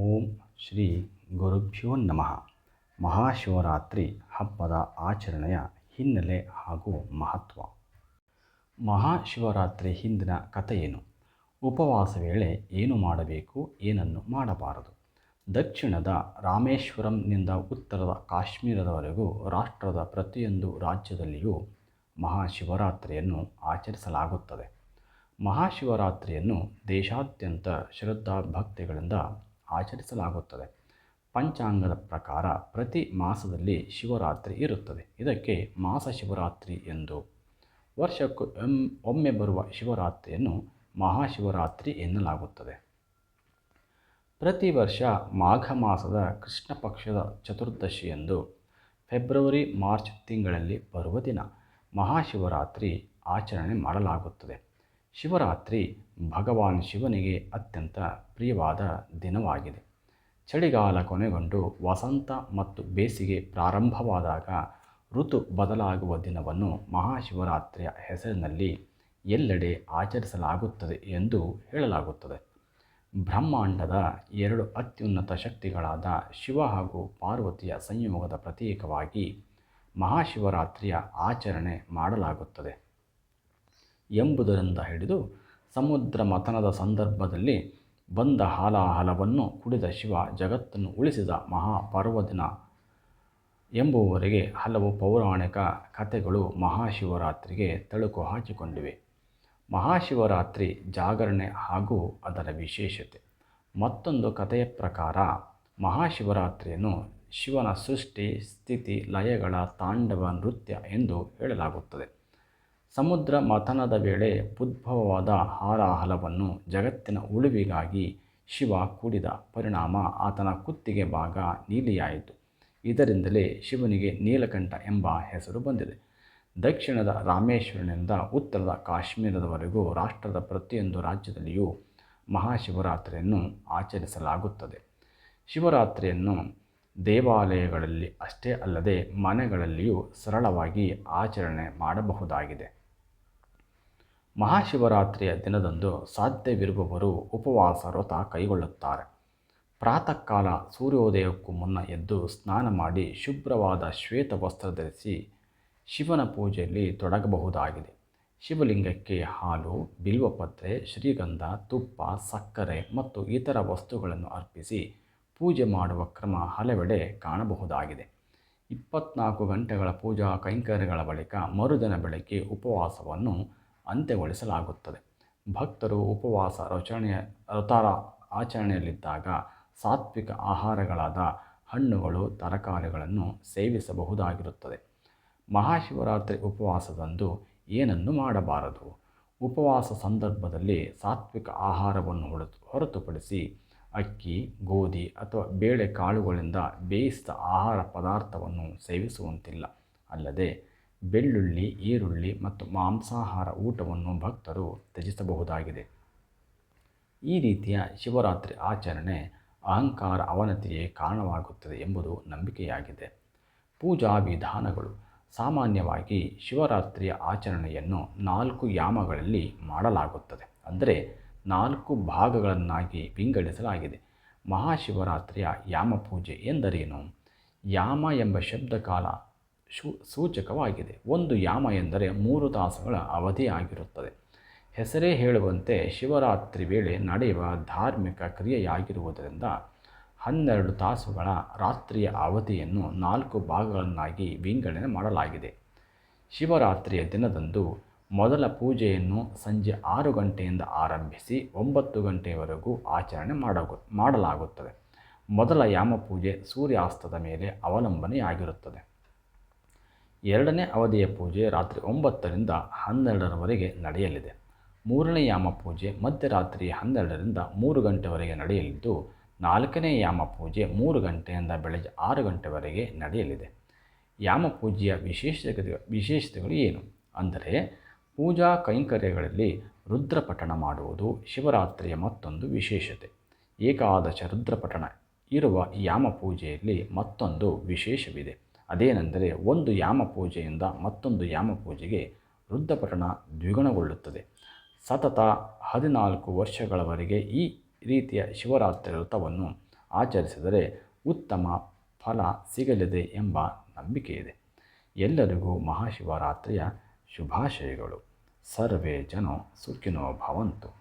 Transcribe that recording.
ಓಂ ಶ್ರೀ ಗುರುಭ್ಯೋ ನಮಃ. ಮಹಾಶಿವರಾತ್ರಿ ಹಬ್ಬದ ಆಚರಣೆಯ ಹಿನ್ನೆಲೆ ಹಾಗೂ ಮಹತ್ವ. ಮಹಾಶಿವರಾತ್ರಿ ಹಿಂದಿನ ಕಥೆಯೇನು ಉಪವಾಸ ವೇಳೆ ಏನು ಮಾಡಬೇಕು, ಏನನ್ನು ಮಾಡಬಾರದು? ದಕ್ಷಿಣದ ರಾಮೇಶ್ವರಂನಿಂದ ಉತ್ತರದ ಕಾಶ್ಮೀರದವರೆಗೂ ರಾಷ್ಟ್ರದ ಪ್ರತಿಯೊಂದು ರಾಜ್ಯದಲ್ಲಿಯೂ ಮಹಾಶಿವರಾತ್ರಿಯನ್ನು ಆಚರಿಸಲಾಗುತ್ತದೆ. ಮಹಾಶಿವರಾತ್ರಿಯನ್ನು ದೇಶಾದ್ಯಂತ ಶ್ರದ್ಧಾ ಭಕ್ತಿಗಳಿಂದ ಆಚರಿಸಲಾಗುತ್ತದೆ. ಪಂಚಾಂಗದ ಪ್ರಕಾರ ಪ್ರತಿ ಮಾಸದಲ್ಲಿ ಶಿವರಾತ್ರಿ ಇರುತ್ತದೆ. ಇದಕ್ಕೆ ಮಾಸ ಶಿವರಾತ್ರಿ ಎಂದು. ವರ್ಷಕ್ಕೂ ಒಮ್ಮೆ ಬರುವ ಶಿವರಾತ್ರಿಯನ್ನು ಮಹಾಶಿವರಾತ್ರಿ ಎನ್ನಲಾಗುತ್ತದೆ. ಪ್ರತಿ ವರ್ಷ ಮಾಘ ಮಾಸದ ಕೃಷ್ಣ ಪಕ್ಷದ ಚತುರ್ದಶಿಯಂದು ಫೆಬ್ರವರಿ, ಮಾರ್ಚ್ ತಿಂಗಳಲ್ಲಿ ಬರುವ ದಿನ ಮಹಾಶಿವರಾತ್ರಿ ಆಚರಣೆ ಮಾಡಲಾಗುತ್ತದೆ. ಶಿವರಾತ್ರಿ ಭಗವಾನ್ ಶಿವನಿಗೆ ಅತ್ಯಂತ ಪ್ರಿಯವಾದ ದಿನವಾಗಿದೆ. ಚಳಿಗಾಲ ಕೊನೆಗೊಂಡು ವಸಂತ ಮತ್ತು ಬೇಸಿಗೆ ಪ್ರಾರಂಭವಾದಾಗ ಋತು ಬದಲಾಗುವ ದಿನವನ್ನು ಮಹಾಶಿವರಾತ್ರಿಯ ಹೆಸರಿನಲ್ಲಿ ಎಲ್ಲೆಡೆ ಆಚರಿಸಲಾಗುತ್ತದೆ ಎಂದು ಹೇಳಲಾಗುತ್ತದೆ. ಬ್ರಹ್ಮಾಂಡದ ಎರಡು ಅತ್ಯುನ್ನತ ಶಕ್ತಿಗಳಾದ ಶಿವ ಹಾಗೂ ಪಾರ್ವತಿಯ ಸಂಯೋಗದ ಪ್ರತೀಕವಾಗಿ ಮಹಾಶಿವರಾತ್ರಿಯ ಆಚರಣೆ ಮಾಡಲಾಗುತ್ತದೆ. ಎಂಬುದರಿಂದ ಹಿಡಿದು ಸಮುದ್ರ ಮಥನದ ಸಂದರ್ಭದಲ್ಲಿ ಬಂದ ಹಾಲಾಹಲವನ್ನು ಕುಡಿದ ಶಿವ ಜಗತ್ತನ್ನು ಉಳಿಸಿದ ಮಹಾಪರ್ವದಿನ ಎಂಬುವವರೆಗೆ ಹಲವು ಪೌರಾಣಿಕ ಕಥೆಗಳು ಮಹಾಶಿವರಾತ್ರಿಗೆ ತಳುಕು ಹಾಕಿಕೊಂಡಿವೆ. ಮಹಾಶಿವರಾತ್ರಿ ಜಾಗರಣೆ ಹಾಗೂ ಅದರ ವಿಶೇಷತೆ. ಮತ್ತೊಂದು ಕಥೆಯ ಪ್ರಕಾರ ಮಹಾಶಿವರಾತ್ರಿಯನ್ನು ಶಿವನ ಸೃಷ್ಟಿ, ಸ್ಥಿತಿ, ಲಯಗಳ ತಾಂಡವ ನೃತ್ಯ ಎಂದು ಹೇಳಲಾಗುತ್ತದೆ. ಸಮುದ್ರ ಮಥನದ ವೇಳೆ ಉದ್ಭವವಾದ ಹಾರಾಹಲವನ್ನು ಜಗತ್ತಿನ ಉಳಿವಿಗಾಗಿ ಶಿವ ಕೂಡಿದ ಪರಿಣಾಮ ಆತನ ಕುತ್ತಿಗೆ ಭಾಗ ನೀಲಿಯಾಯಿತು. ಇದರಿಂದಲೇ ಶಿವನಿಗೆ ನೀಲಕಂಠ ಎಂಬ ಹೆಸರು ಬಂದಿದೆ. ದಕ್ಷಿಣದ ರಾಮೇಶ್ವರನಿಂದ ಉತ್ತರದ ಕಾಶ್ಮೀರದವರೆಗೂ ರಾಷ್ಟ್ರದ ಪ್ರತಿಯೊಂದು ರಾಜ್ಯದಲ್ಲಿಯೂ ಮಹಾಶಿವರಾತ್ರಿಯನ್ನು ಆಚರಿಸಲಾಗುತ್ತದೆ. ಶಿವರಾತ್ರಿಯನ್ನು ದೇವಾಲಯಗಳಲ್ಲಿ ಅಷ್ಟೇ ಅಲ್ಲದೆ ಮನೆಗಳಲ್ಲಿಯೂ ಸರಳವಾಗಿ ಆಚರಣೆ ಮಾಡಬಹುದಾಗಿದೆ. ಮಹಾಶಿವರಾತ್ರಿಯ ದಿನದಂದು ಸಾಧ್ಯವಿರುವವರು ಉಪವಾಸ ವ್ರತ ಕೈಗೊಳ್ಳುತ್ತಾರೆ. ಪ್ರಾತಃ ಕಾಲ ಸೂರ್ಯೋದಯಕ್ಕೂ ಮುನ್ನ ಎದ್ದು ಸ್ನಾನ ಮಾಡಿ ಶುಭ್ರವಾದ ಶ್ವೇತ ವಸ್ತ್ರ ಧರಿಸಿ ಶಿವನ ಪೂಜೆಯಲ್ಲಿ ತೊಡಗಬಹುದಾಗಿದೆ. ಶಿವಲಿಂಗಕ್ಕೆ ಹಾಲು, ಬಿಲ್ವಪತ್ರೆ, ಶ್ರೀಗಂಧ, ತುಪ್ಪ, ಸಕ್ಕರೆ ಮತ್ತು ಇತರ ವಸ್ತುಗಳನ್ನು ಅರ್ಪಿಸಿ ಪೂಜೆ ಮಾಡುವ ಕ್ರಮ ಹಲವೆಡೆ ಕಾಣಬಹುದಾಗಿದೆ. ಇಪ್ಪತ್ನಾಲ್ಕು ಗಂಟೆಗಳ ಪೂಜಾ ಕೈಂಕರ್ಯಗಳ ಬಳಿಕ ಮರುದಿನ ಬೆಳಗ್ಗೆ ಉಪವಾಸವನ್ನು ಅಂತ್ಯಗೊಳಿಸಲಾಗುತ್ತದೆ. ಭಕ್ತರು ಉಪವಾಸ, ರಚನೆಯ ವ್ರತಾರ ಆಚರಣೆಯಲ್ಲಿದ್ದಾಗ ಸಾತ್ವಿಕ ಆಹಾರಗಳಾದ ಹಣ್ಣುಗಳು, ತರಕಾರಿಗಳನ್ನು ಸೇವಿಸಬಹುದಾಗಿರುತ್ತದೆ. ಮಹಾಶಿವರಾತ್ರಿ ಉಪವಾಸದಂದು ಏನನ್ನು ಮಾಡಬಾರದು. ಉಪವಾಸ ಸಂದರ್ಭದಲ್ಲಿ ಸಾತ್ವಿಕ ಆಹಾರವನ್ನು ಹೊರತು, ಹೊರತುಪಡಿಸಿ ಅಕ್ಕಿ, ಗೋಧಿ ಅಥವಾ ಬೇಳೆ ಕಾಳುಗಳಿಂದ ಬೇಯಿಸಿದ ಆಹಾರ ಪದಾರ್ಥವನ್ನು ಸೇವಿಸುವಂತಿಲ್ಲ. ಅಲ್ಲದೆ ಬೆಳ್ಳುಳ್ಳಿ, ಈರುಳ್ಳಿ ಮತ್ತು ಮಾಂಸಾಹಾರ ಊಟವನ್ನು ಭಕ್ತರು ತ್ಯಜಿಸಬಹುದಾಗಿದೆ. ಈ ರೀತಿಯ ಶಿವರಾತ್ರಿ ಆಚರಣೆ ಅಹಂಕಾರ ಅವನತಿಗೆ ಕಾರಣವಾಗುತ್ತದೆ ಎಂಬುದು ನಂಬಿಕೆಯಾಗಿದೆ. ಪೂಜಾ ವಿಧಾನಗಳು. ಸಾಮಾನ್ಯವಾಗಿ ಶಿವರಾತ್ರಿಯ ಆಚರಣೆಯನ್ನು ನಾಲ್ಕು ಯಾಮಗಳಲ್ಲಿ ಮಾಡಲಾಗುತ್ತದೆ. ಅಂದರೆ ನಾಲ್ಕು ಭಾಗಗಳನ್ನಾಗಿ ವಿಂಗಡಿಸಲಾಗಿದೆ. ಮಹಾಶಿವರಾತ್ರಿಯ ಯಾಮ ಪೂಜೆ ಎಂದರೇನು? ಯಾಮ ಎಂಬ ಶಬ್ದಕಾಲ ಸೂಚಕವಾಗಿದೆ. ಒಂದು ಯಾಮ ಎಂದರೆ ಮೂರು ತಾಸುಗಳ ಅವಧಿ ಆಗಿರುತ್ತದೆ. ಹೆಸರೇ ಹೇಳುವಂತೆ ಶಿವರಾತ್ರಿ ವೇಳೆ ನಡೆಯುವ ಧಾರ್ಮಿಕ ಕ್ರಿಯೆಯಾಗಿರುವುದರಿಂದ ಹನ್ನೆರಡು ತಾಸುಗಳ ರಾತ್ರಿಯ ಅವಧಿಯನ್ನು ನಾಲ್ಕು ಭಾಗಗಳನ್ನಾಗಿ ವಿಂಗಡಣೆ ಮಾಡಲಾಗಿದೆ. ಶಿವರಾತ್ರಿಯ ದಿನದಂದು ಮೊದಲ ಪೂಜೆಯನ್ನು ಸಂಜೆ ಆರು ಗಂಟೆಯಿಂದ ಆರಂಭಿಸಿ ಒಂಬತ್ತು ಗಂಟೆಯವರೆಗೂ ಆಚರಣೆ ಮಾಡಗು ಮಾಡಲಾಗುತ್ತದೆ. ಮೊದಲ ಯಾಮ ಪೂಜೆ ಸೂರ್ಯಾಸ್ತದ ಮೇಲೆ ಅವಲಂಬನೆಯಾಗಿರುತ್ತದೆ. ಎರಡನೇ ಅವಧಿಯ ಪೂಜೆ ರಾತ್ರಿ ಒಂಬತ್ತರಿಂದ ಹನ್ನೆರಡರವರೆಗೆ ನಡೆಯಲಿದೆ. ಮೂರನೇ ಯಾಮ ಪೂಜೆ ಮಧ್ಯರಾತ್ರಿ ಹನ್ನೆರಡರಿಂದ ಮೂರು ಗಂಟೆವರೆಗೆ ನಡೆಯಲಿದ್ದು, ನಾಲ್ಕನೇ ಯಾಮ ಪೂಜೆ ಮೂರು ಗಂಟೆಯಿಂದ ಬೆಳಗ್ಗೆ ಆರು ಗಂಟೆವರೆಗೆ ನಡೆಯಲಿದೆ. ಯಾಮ ಪೂಜೆಯ ವಿಶೇಷತೆ ವಿಶೇಷತೆಗಳು ಏನು? ಅಂದರೆ, ಪೂಜಾ ಕೈಂಕರ್ಯಗಳಲ್ಲಿ ರುದ್ರಪಠಣ ಮಾಡುವುದು ಶಿವರಾತ್ರಿಯ ಮತ್ತೊಂದು ವಿಶೇಷತೆ. ಏಕಾದಶ ರುದ್ರಪಠಣ ಇರುವ ಯಾಮ ಪೂಜೆಯಲ್ಲಿ ಮತ್ತೊಂದು ವಿಶೇಷವಿದೆ. ಅದೇನೆಂದರೆ ಒಂದು ಯಾಮ ಪೂಜೆಯಿಂದ ಮತ್ತೊಂದು ಯಾಮ ಪೂಜೆಗೆ ವೃದ್ಧಪಠಣ ದ್ವಿಗುಣಗೊಳ್ಳುತ್ತದೆ. ಸತತ ಹದಿನಾಲ್ಕು ವರ್ಷಗಳವರೆಗೆ ಈ ರೀತಿಯ ಶಿವರಾತ್ರಿ ವ್ರತವನ್ನು ಆಚರಿಸಿದರೆ ಉತ್ತಮ ಫಲ ಸಿಗಲಿದೆ ಎಂಬ ನಂಬಿಕೆ ಇದೆ ಎಲ್ಲರಿಗೂ ಮಹಾಶಿವರಾತ್ರಿಯ ಶುಭಾಶಯಗಳು. ಸರ್ವೇ ಜನ ಸುಖಿನೋ ಭವಂತು.